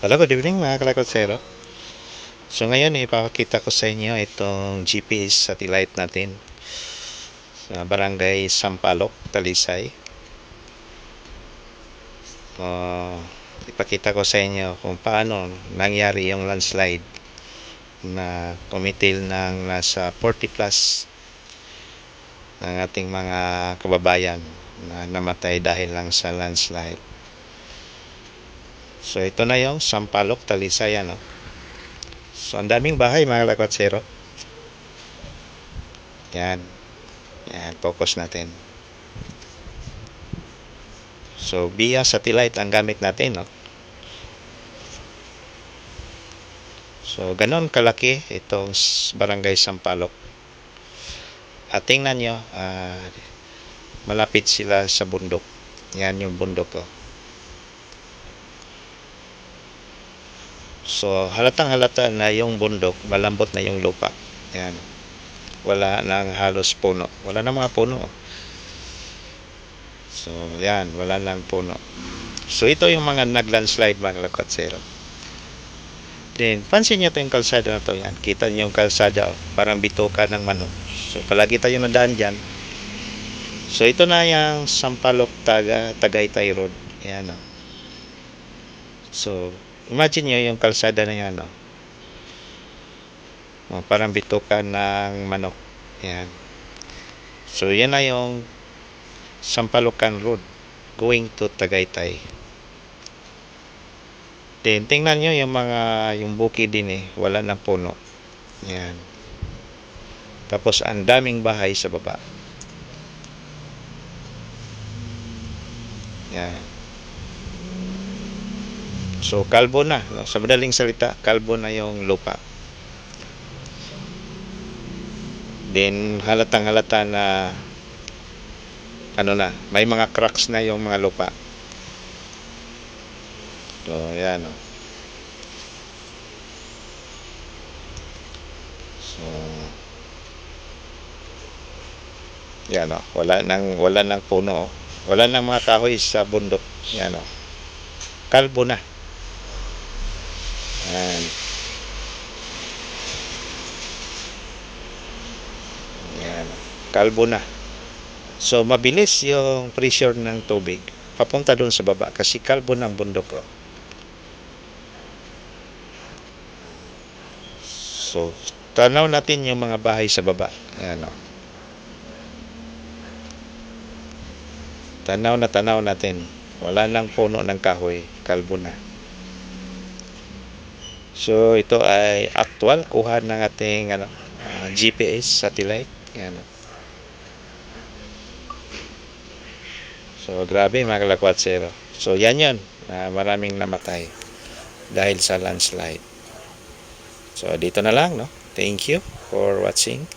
Hello, good evening mga kalakotsero. So ngayon ipapakita ko sa inyo itong GPS satellite natin sa barangay Sampaloc, Talisay. So, ipakita ko sa inyo kung paano nangyari yung landslide na kumitil ng nasa 40 plus ng ating mga kababayan na namatay dahil lang sa landslide. So ito na yung Sampaloc, Talisay ano. So ang daming bahay mga lakwatsero. Yan. Yan, focus natin. So via satellite ang gamit natin no. So ganon kalaki itong barangay Sampaloc. At tingnan nyo, ah, malapit sila sa bundok. Yan yung bundok ko. So, halatang halata na yung bundok, malambot na yung lupa. Yan. Wala nang halos puno. Wala nang mga puno. So, yan. Wala nang puno. So, ito yung mga naglandslide mga lakwatsero. Then, pansin nyo ito yung kalsada na to. Yan. Kita nyo yung kalsada. Oh. Parang bituka ng manok. So, palagi tayo nadaan dyan. So, ito na yung Sampaloc Taga, Tagaytay Road. Yan. Oh. So, imagine nyo yung kalsada na yan. Oh. Oh, parang bituka ng manok. Yan. So, yan na yung Sampalocan Road going to Tagaytay. Then, tingnan nyo yung mga, yung bukid din eh. Wala ng puno. Yan. Tapos, ang daming bahay sa baba. Yan. So, kalbo na. Sa madaling salita, kalbo na yung lupa. Then, halatang halata na ano na, may mga cracks na yung mga lupa. So, yan. Oh. So, yan oh. Wala nang, wala nang puno. Oh. Wala nang mga kahoy sa bundok. Yan oh. Kalbo na. Yan. Yan. Kalbo na. So, mabilis yung pressure ng tubig. Papunta doon sa baba kasi kalbo ng bundok. Oh. So, tanaw natin yung mga bahay sa baba. Ayan oh. Tanaw na tanaw natin. Wala nang puno ng kahoy. Kalbo na. So, ito ay actual kuha ng ating ano, ah, GPS satellite. Yan. So, grabe mga kalakwatsero. So, yan yun. Ah, maraming namatay dahil sa landslide. So, dito na lang, no? Thank you for watching.